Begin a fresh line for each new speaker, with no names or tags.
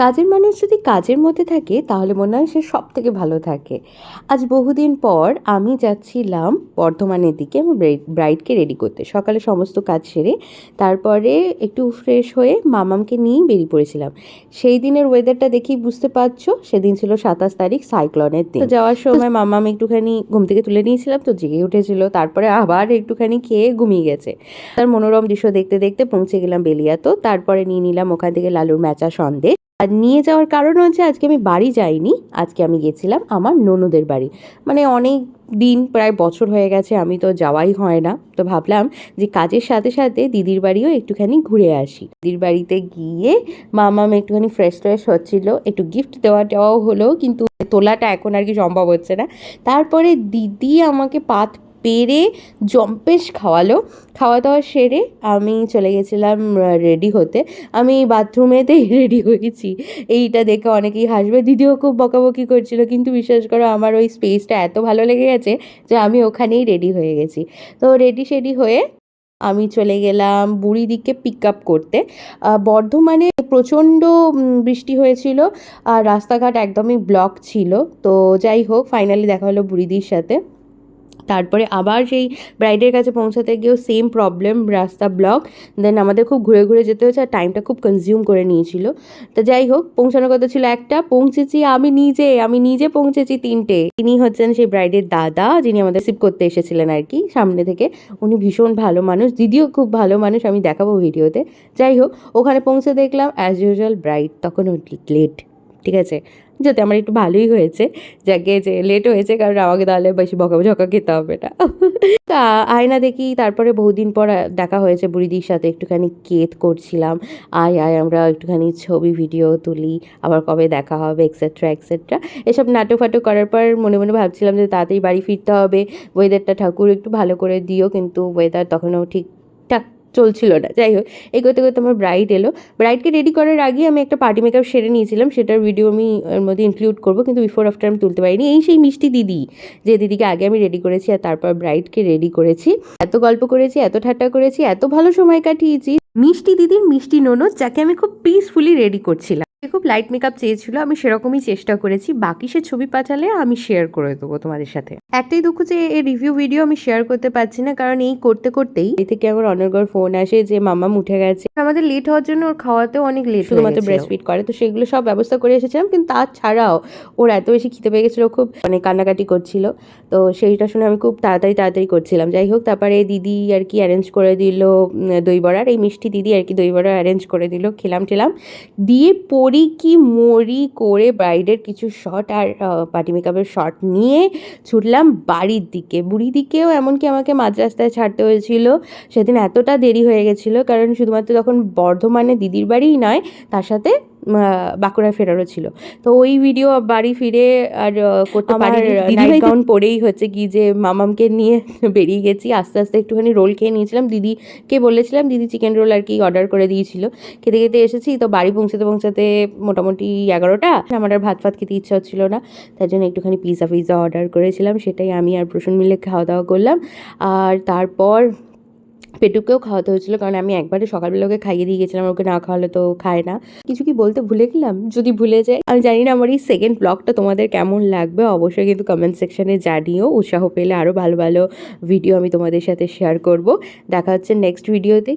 কাজের মানুষ যদি কাজের মধ্যে থাকে তাহলে মনে হয় সে সব থেকে ভালো থাকে। আজ বহুদিন পর আমি যাচ্ছিলাম বর্ধমানের দিকে আমার ব্রাইডকে রেডি করতে। সকালে সমস্ত কাজ সেরে তারপরে একটু ফ্রেশ হয়ে মামামকে নিয়েই বেরিয়ে পড়েছিলাম। সেই দিনের ওয়েদারটা দেখেই বুঝতে পারছ সেদিন ছিল সাতাশ তারিখ সাইক্লনের দিন। যাওয়ার সময় মামাম একটুখানি ঘুম থেকে তুলে নিয়েছিলাম তো জেগে উঠেছিল। তারপরে আবার একটুখানি খেয়ে ঘুমিয়ে গেছে। তার মনোরম দৃশ্য দেখতে দেখতে পৌঁছে গেলাম বেলিয়াতো। তারপরে নিয়ে নিলাম ওখান থেকে লালুর ম্যাচা সন্দেশ। আর নিয়ে যাওয়ার কারণ হচ্ছে আজকে আমি বাড়ি যাইনি, আজকে আমি গেছিলাম আমার ননদের বাড়ি। মানে অনেক দিন, প্রায় বছর হয়ে গেছে, আমি তো যাওয়াই হয় না। তো ভাবলাম যে কাজের সাথে সাথে দিদির বাড়িও একটুখানি ঘুরে আসি। দিদির বাড়িতে গিয়ে মামাম একটুখানি ফ্রেশ ট্রেশ হচ্ছিল, একটু গিফট দেওয়া টেওয়াও হলো, কিন্তু তোলাটা এখন আর কি সম্ভব হচ্ছে না। তারপরে দিদি আমাকে পাত পেরে জম্পেশ খাওয়ালো। খাওয়া দাওয়া সেরে আমি চলে গেছিলাম রেডি হতে। আমি বাথরুমেতেই রেডি হয়েছি। এইটা দেখে অনেকেই হাসবে, দিদিও খুব বকাবকি করছিল। কিন্তু বিশ্বাস করো, আমার ওই স্পেসটা এত ভালো লেগে গেছে যে আমি ওখানেই রেডি হয়ে গেছি। তো রেডি সেডি হয়ে আমি চলে গেলাম বুড়ি দিকে পিক আপ করতে। বর্ধমানে প্রচণ্ড বৃষ্টি হয়েছিল আর রাস্তাঘাট একদমই ব্লক ছিল। তো যাই হোক ফাইনালি দেখা হলো বুড়িদির সাথে। তারপরে আবার সেই ব্রাইডের কাছে পৌঁছাতে গিয়েও সেম প্রবলেম রাস্তা ব্লক দেন আমাদের খুব ঘুরে ঘুরে যেতে হয়েছে আর টাইমটা খুব কনজিউম করে নিয়েছিল। তো যাই হোক, পৌঁছানোর কথা ছিল একটা, পৌঁছেছি আমি নিজে আমি নিজে পৌঁছেছি তিনটে। তিনি হচ্ছেন সেই ব্রাইডের দাদা, যিনি আমাদের রিসিভ করতে এসেছিলেন আর কি সামনে থেকে। উনি ভীষণ ভালো মানুষ, দিদিও খুব ভালো মানুষ, আমি দেখাবো ভিডিওতে যাই হোক, ওখানে পৌঁছে দেখলাম অ্যাজ ইউজুয়াল ব্রাইড তখন লেট ঠিক আছে? যাতে আমার একটু ভালোই হয়েছে, যাকে যে লেট হয়েছে, কারণ আমাকে তাহলে বেশি বকা ঝকা খেতে হবে না। তা আয়না দেখি তারপরে বহুদিন পর দেখা হয়েছে বুড়িদির সাথে, একটুখানি কেত করছিলাম। আয় আয়, আমরা একটুখানি ছবি ভিডিও তুলি, আবার কবে দেখা হবে এক্সেট্রা এক্সেট্রা এসব নাটক ফাটক করার পর মনে মনে ভাবছিলাম যে তাড়াতাড়ি বাড়ি ফিরতে হবে। ওয়েদারটা ঠাকুর একটু ভালো করে দিও, কিন্তু ওয়েদার তখনও ঠিকঠাক চলছিল না। যাই হোক এই করতে করতে আমার ব্রাইড এলো। ব্রাইডকে রেডি করার আগে আমি একটা পার্টি মেকআপ সেরে নিয়েছিলাম। সেটার ভিডিও আমি ওর মধ্যে ইনক্লুড করব, কিন্তু বিফোর আফটার আমি তুলতে পারিনি। এই সেই মিষ্টি দিদি, যে দিদিকে আগে আমি রেডি করেছি আর তারপর ব্রাইডকে রেডি করেছি। এত গল্প করেছি, এত ঠাট্টা করেছি, এত ভালো সময় কাটিয়েছি। মিষ্টি দিদির মিষ্টি ননদ যাকে আমি খুব পিসফুলি রেডি করছিলাম। খুব লাইট মেকআপ চেয়েছিল, আমি সেরকমই চেষ্টা করেছি। বাকি সে ছবি পাঠালে আমি শেয়ার করে দেবো তোমাদের সাথে। একটাই দুঃখ যে এই রিভিউ ভিডিও আমি শেয়ার করতে পারছি না, কারণ এই করতে করতেই এ থেকে আমার অনর্গর ফোন আসে যে, মামা উঠে গেছে। আমাদের লেট হওয়ার জন্য ওর খাওয়াতেও অনেক লেট শুধুমাত্র ব্রেস্ট ফিট করে, তো সেগুলো সব ব্যবস্থা করে এসেছিলাম, কিন্তু তাছাড়াও ওর এত বেশি খিদে পেয়ে গেছিল, খুব মানে কান্নাকাটি করছিল। তো সেইটা শুনে আমি খুব তাড়াতাড়ি তাড়াতাড়ি করছিলাম। যাই হোক, তারপরে দিদি আর কি অ্যারেঞ্জ করে দিল দই বড়ার। এই মিষ্টি দিদি আর কি দই বড়া অ্যারেঞ্জ করে দিল, খেলাম, টেলাম। দিয়ে পরি কি মরি করে ব্রাইডের কিছু শট আর পার্টি মেকআপের শট নিয়ে ছুটলাম বাড়ির দিকে। বুড়ি দিকেও এমনকি আমাকে মাঝ রাস্তায় ছাড়তে হয়েছিল। সেদিন এতটা দেরি হয়ে গেছিল, কারণ শুধুমাত্র তখন বর্ধমানে দিদির বাড়িই নয়, তার সাথে আহ, ফেরারও ছিল। তো ওই ভিডিও বাড়ি ফিরে আর করতে পারি গাউন পরেই হচ্ছে কি যে মামামকে নিয়ে বেরিয়ে গেছি। আস্তে আস্তে একটুখানি রোল খেয়ে নিয়েছিলাম। দিদিকে বলেছিলাম দিদি চিকেন রোল আর কি অর্ডার করে দিয়েছিল। খেতে খেতে এসেছি। তো বাড়ি পৌঁছাতে পৌঁছাতে মোটামুটি এগারোটা। আমার আর ভাত ফাত খেতে ইচ্ছা হচ্ছিল না। তার জন্য একটুখানি পিৎজা পিৎজা অর্ডার করেছিলাম। সেটাই আমি আর প্রসূন মিলে খাওয়া দাওয়া করলাম। আর তারপর পেটুকেও খাওয়াতে হয়েছিল, কারণ আমি একবারে সকালবেলা ওকে খাইয়ে দিয়ে গেছিলাম ওকে না খাওয়ালে তো খায় না। কিছু কি বলতে ভুলে গেলাম? যদি ভুলে যায়, আমি জানি না আমার এই সেকেন্ড ব্লগটা তোমাদের কেমন লাগবে। অবশ্যই কিন্তু কমেন্ট সেকশানে জানিও, উৎসাহ পেলে আরও ভালো ভালো ভিডিও আমি তোমাদের সাথে শেয়ার করব। দেখা হচ্ছে নেক্সট ভিডিওতে